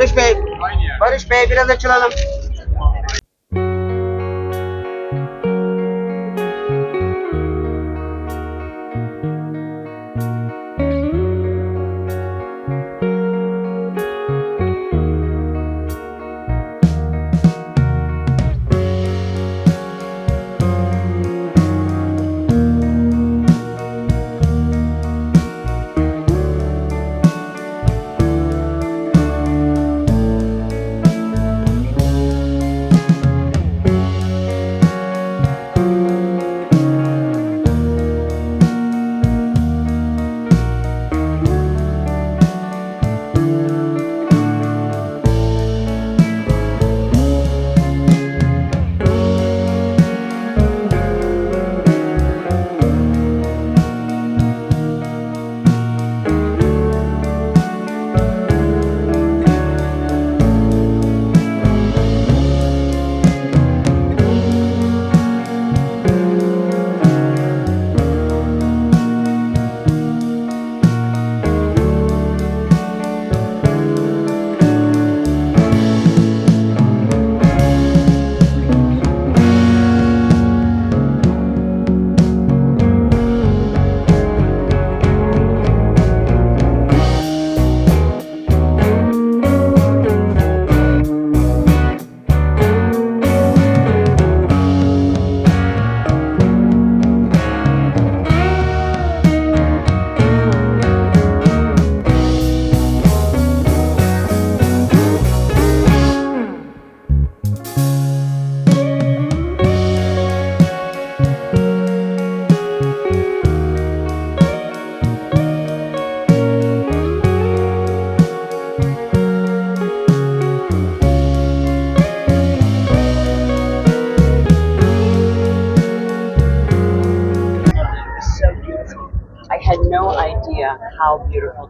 Barış Bey. Barış Bey biraz açılalım.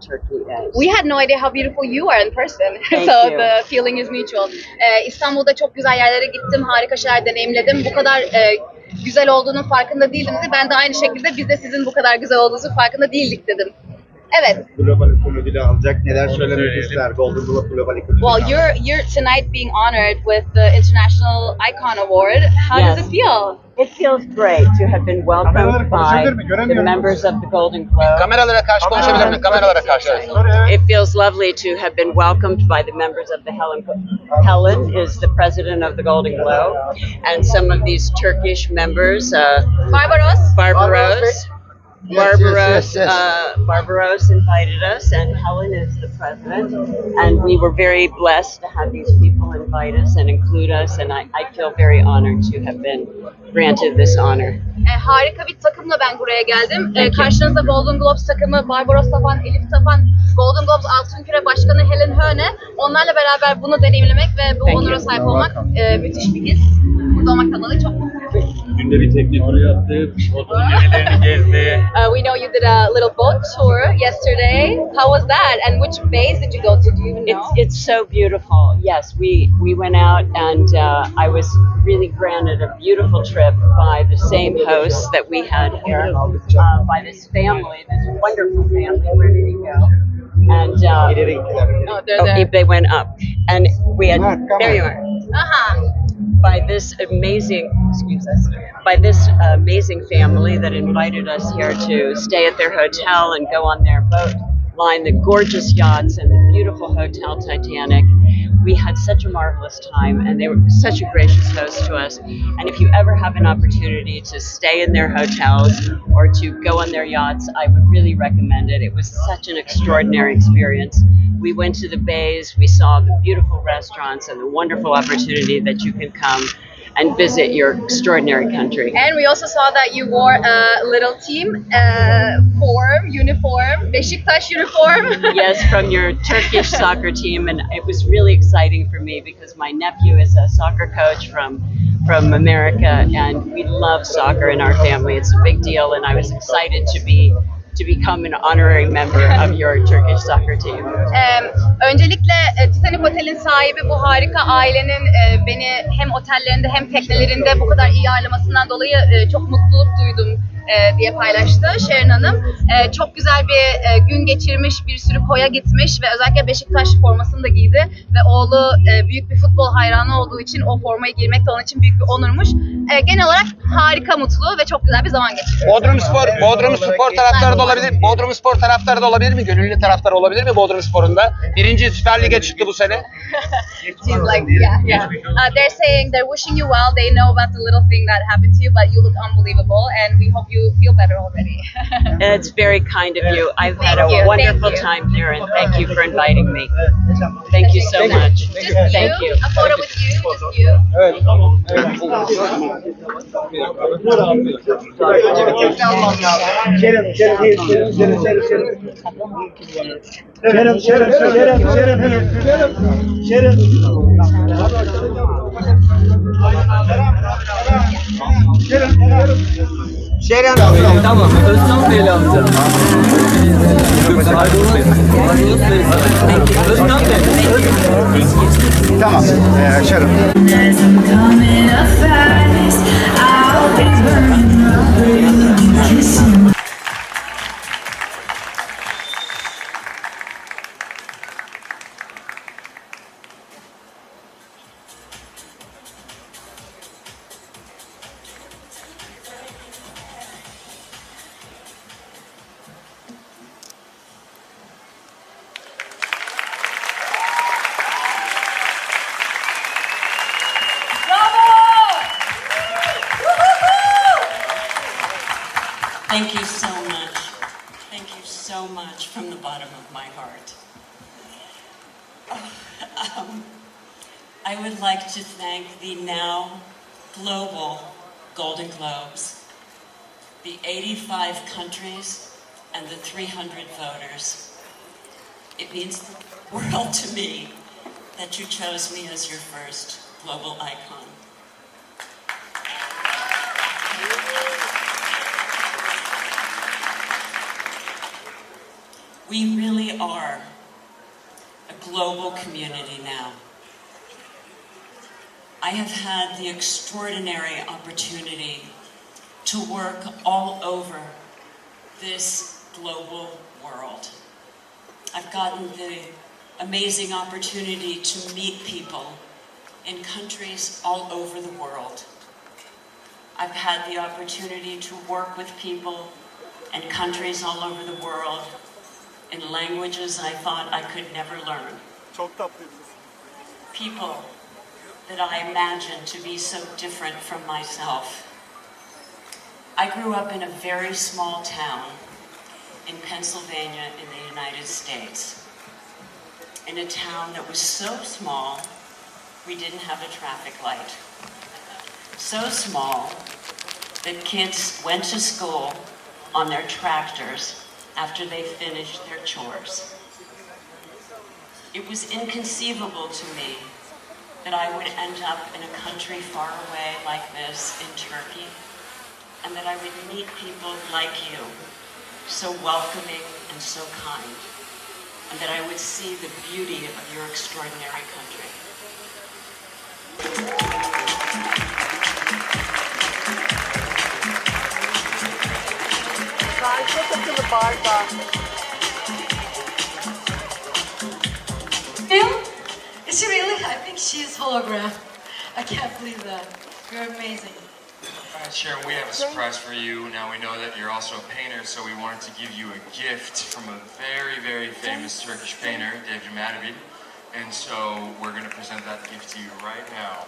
Turkey is. We had no idea how beautiful you are in person. Thank so you. the feeling is mutual. Ee, İstanbul'da çok güzel yerlere gittim, harika şeyler deneyimledim. Bu kadar e, güzel olduğunun farkında değildim dedi. Ben de aynı şekilde biz de sizin bu kadar güzel olduğunuzun farkında değildik dedim. Evet. Global ödülü alacak. Neler söylemek ister Golden Globe Global ödülü? Well, you're you're tonight being honored with the International Icon Award. How does it feel? It feels great to have been welcomed by the members of the Golden Globe. Kameralara karşı konuşabilir miyim? Kameralara karşı. It feels lovely to have been welcomed by the members of the Helen. Helen is the president of the Golden Globe, and some of these Turkish members, uh, Barbaros. Barbaros. Yes, yes, Barbaros, yes, yes. Uh, Barbaros invited us, and Helen is the president. And we were very blessed to have these people invite us and include us. And I, I feel very honored to have been granted this honor. E, harika bir takımla ben buraya geldim. E, karşınızda Golden Globes takımı Barbaros Tapan, Elif Tapan, Golden Globes Altın Küre Başkanı Helen Höne. Onlarla beraber bunu deneyimlemek ve bu Thank onura you. sahip olmak e, müthiş bir his. Burada olmaktan dolayı çok mutluyum. Günde bir tekne turu yaptı, otel gemelerini gezdi. Uh, we know you did a little boat tour yesterday. How was that? And which bays did you go to? Do you even know? It's it's so beautiful. Yes, we we went out and uh, I was really granted a beautiful trip by the same hosts that we had here, uh, by this family, this wonderful family. Where did he go? And uh, oh, they're oh, there. they went up, and we had. There you are. Aha. By this amazing, excuse us, by this amazing family that invited us here to stay at their hotel and go on their boat, line the gorgeous yachts and the beautiful hotel Titanic. We had such a marvelous time, and they were such a gracious host to us. And if you ever have an opportunity to stay in their hotels or to go on their yachts, I would really recommend it. It was such an extraordinary experience. We went to the bays, we saw the beautiful restaurants, and the wonderful opportunity that you can come and visit your extraordinary country. And we also saw that you wore a little team uh, form, uniform, Beşiktaş uniform. yes, from your Turkish soccer team, and it was really exciting for me because my nephew is a soccer coach from from America, and we love soccer in our family. It's a big deal, and I was excited to be to become an honorary member of your Turkish soccer team. Ee, öncelikle e, Titanic Otel'in sahibi bu harika ailenin e, beni hem otellerinde hem teknelerinde bu kadar iyi ağırlamasından dolayı e, çok mutluluk duydum. E, diye paylaştı Şerin Hanım. E, çok güzel bir e, gün geçirmiş, bir sürü koya gitmiş ve özellikle Beşiktaş formasını da giydi. Ve oğlu e, büyük bir futbol hayranı olduğu için o formayı giymek de onun için büyük bir onurmuş. E, genel olarak harika mutlu ve çok güzel bir zaman geçirdi. Bodrum Spor, Bodrum Spor taraftarı da olabilir. Bodrum Spor taraftarı da olabilir mi? Gönüllü taraftarı olabilir mi Bodrum Spor'un da? Birinci Süper Lig'e çıktı bu sene. She's like, yeah, yeah. Uh, they're saying they're wishing you well. They know about the little thing that happened to you, but you look unbelievable, and we hope you feel better already. It's very kind of you. I've had a you, wonderful thank you. time here, and thank you for inviting me. Thank you so much. Just Thank you. A photo with you, just you. Şerif, Şerif, Şerif, Şerif, Şerif, Şerif, Şeren abi. Tamam. Özcan Bey'le alacağım. Özcan Bey. Tamam. Ee, Şeren. Thank you so much. Thank you so much from the bottom of my heart. Um, I would like to thank the now global Golden Globes, the 85 countries, and the 300 voters. It means the world to me that you chose me as your first global icon. We really are a global community now. I have had the extraordinary opportunity to work all over this global world. I've gotten the amazing opportunity to meet people in countries all over the world. I've had the opportunity to work with people and countries all over the world in languages I thought I could never learn. People that I imagined to be so different from myself. I grew up in a very small town in Pennsylvania in the United States. In a town that was so small, we didn't have a traffic light. So small that kids went to school on their tractors after they finished their chores. It was inconceivable to me that I would end up in a country far away like this in Turkey, and that I would meet people like you, so welcoming and so kind, and that I would see the beauty of your extraordinary country. Bill? Is she really? I think she is hologram. I can't believe that. You're amazing. All right, Sharon, we have a surprise for you. Now we know that you're also a painter, so we wanted to give you a gift from a very, very famous Turkish painter, David Matabi. And so we're going to present that gift to you right now.